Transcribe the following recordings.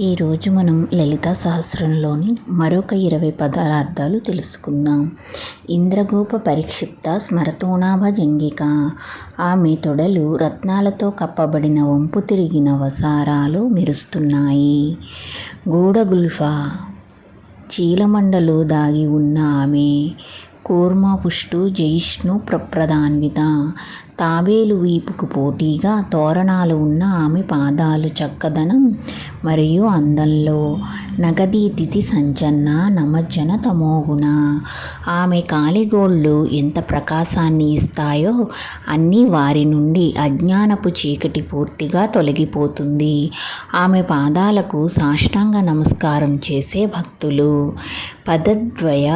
ఈరోజు మనం లలితా సహస్రంలోని మరొక ఇరవై పదార్థాలు తెలుసుకుందాం. ఇంద్రగోప పరిక్షిప్త స్మరతోనాభ జంగిక. ఆమె తొడలు రత్నాలతో కప్పబడిన వంపు తిరిగిన వసారాలు మెరుస్తున్నాయి. గూడగుల్ఫా చీలమండలో దాగి ఉన్న ఆమె కూర్మపుష్టు జయిష్ణు ప్రప్రదాన్విత తాబేలు వీపుకు పోటీగా తోరణాలు ఉన్న ఆమె పాదాలు చక్కదనం మరియు అందంలో నగదీ తిథి సంచన్న నమజ్జన తమోగుణ. ఆమె కాలిగోళ్ళు ఎంత ప్రకాశాన్ని ఇస్తాయో అన్నీ వారి నుండి అజ్ఞానపు చీకటి పూర్తిగా తొలగిపోతుంది. ఆమె పాదాలకు సాష్టాంగ నమస్కారం చేసే భక్తులు. పదద్వయ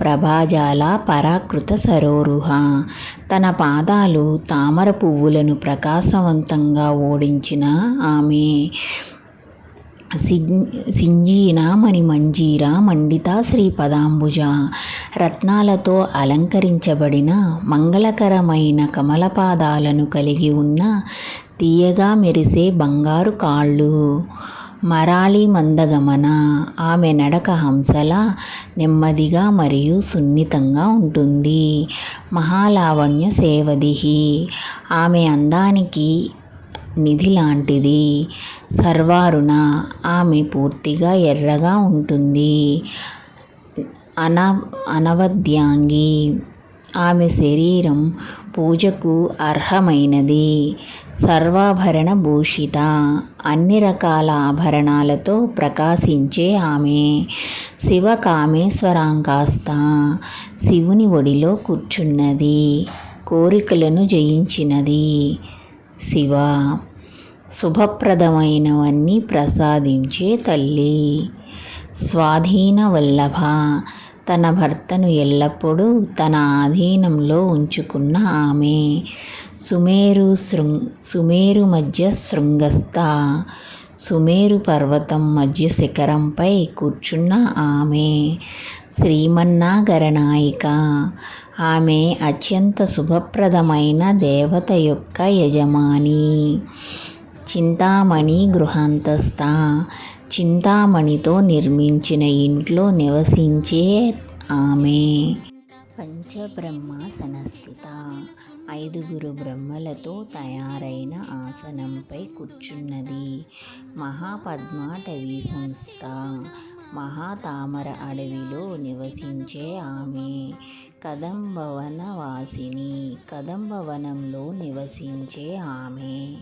ప్రభాజాల పరాకృత సరోరుహ. తన పాదాలు తామర పువ్వులను ప్రకాశవంతంగా ఓడించిన ఆమె. సింజీన మణిమంజీర మండిత శ్రీపదాంబుజ. రత్నాలతో అలంకరించబడిన మంగళకరమైన కమలపాదాలను కలిగి ఉన్న తీయగా మెరిసే బంగారు కాళ్ళు. మరాళి మందగమన. ఆమె నడక హంసల నెమ్మదిగా మరియు సున్నితంగా ఉంటుంది. మహాలావణ్య సేవదిహి. ఆమె అందానికి నిధి లాంటిది. సర్వారుణ. ఆమె పూర్తిగా ఎర్రగా ఉంటుంది. అన అనవద్యాంగి. ఆమె శరీరం పూజకు అర్హమైనది. సర్వాభరణ భూషిత అన్ని రకాల ఆభరణాలతో ప్రకాశించే ఆమె. శివ కామేశ్వరాంకాస్త శివుని ఒడిలో కూర్చున్నది. కోరికలను జయించినది. శివ. శుభప్రదమైనవన్నీ ప్రసాదించే తల్లి. స్వాధీన వల్లభ తన భర్తను ఎల్లప్పుడూ తన ఆధీనంలో ఉంచుకున్న ఆమె. సుమేరు శృం సుమేరు మధ్య శృంగస్థ సుమేరు పర్వతం మధ్య శిఖరంపై కూర్చున్న ఆమె. శ్రీమన్నాగరనాయిక ఆమె అత్యంత శుభప్రదమైన దేవత యొక్క యజమాని. చింతామణి గృహాంతస్థ చింతామణితో నిర్మించిన ఇంట్లో నివసించే ఆమె. పంచబ్రహ్మ సనస్థిత ఐదుగురు బ్రహ్మలతో తయారైన ఆసనంపై కూర్చున్నది. మహాపద్మాటవీ సంస్థ. మహాతామర అడవిలో నివసించే ఆమె. కదంబవన వాసిని కదంబవనంలో నివసించే ఆమె.